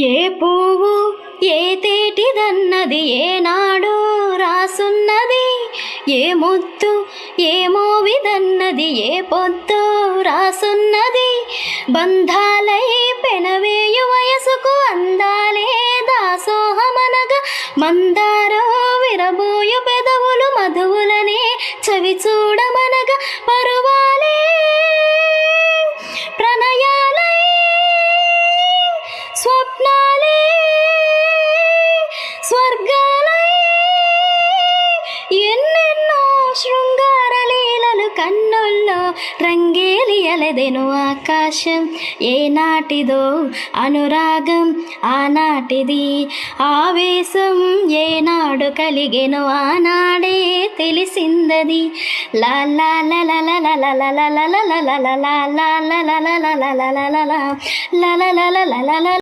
ఏ పువ్వు ఏ తేటిదన్నది ఏనాడు రాసున్నది ఏ ముత్తు ఏ మోవిదన్నది ఏ పొద్దు రాసున్నది. బంధాలై పెనవేయు వయసుకు అందాలే దాసోహమనగా మందారో విరబోయు పెదవులు మధువులనే చవి చూడమని కన్నుల్లో రంగేలియలదెను ఆకాశం ఏనాటిదో అనురాగం ఆనాటిది ఆవేశం ఏనాడు కలిగెను ఆనాడే తెలిసిందది లా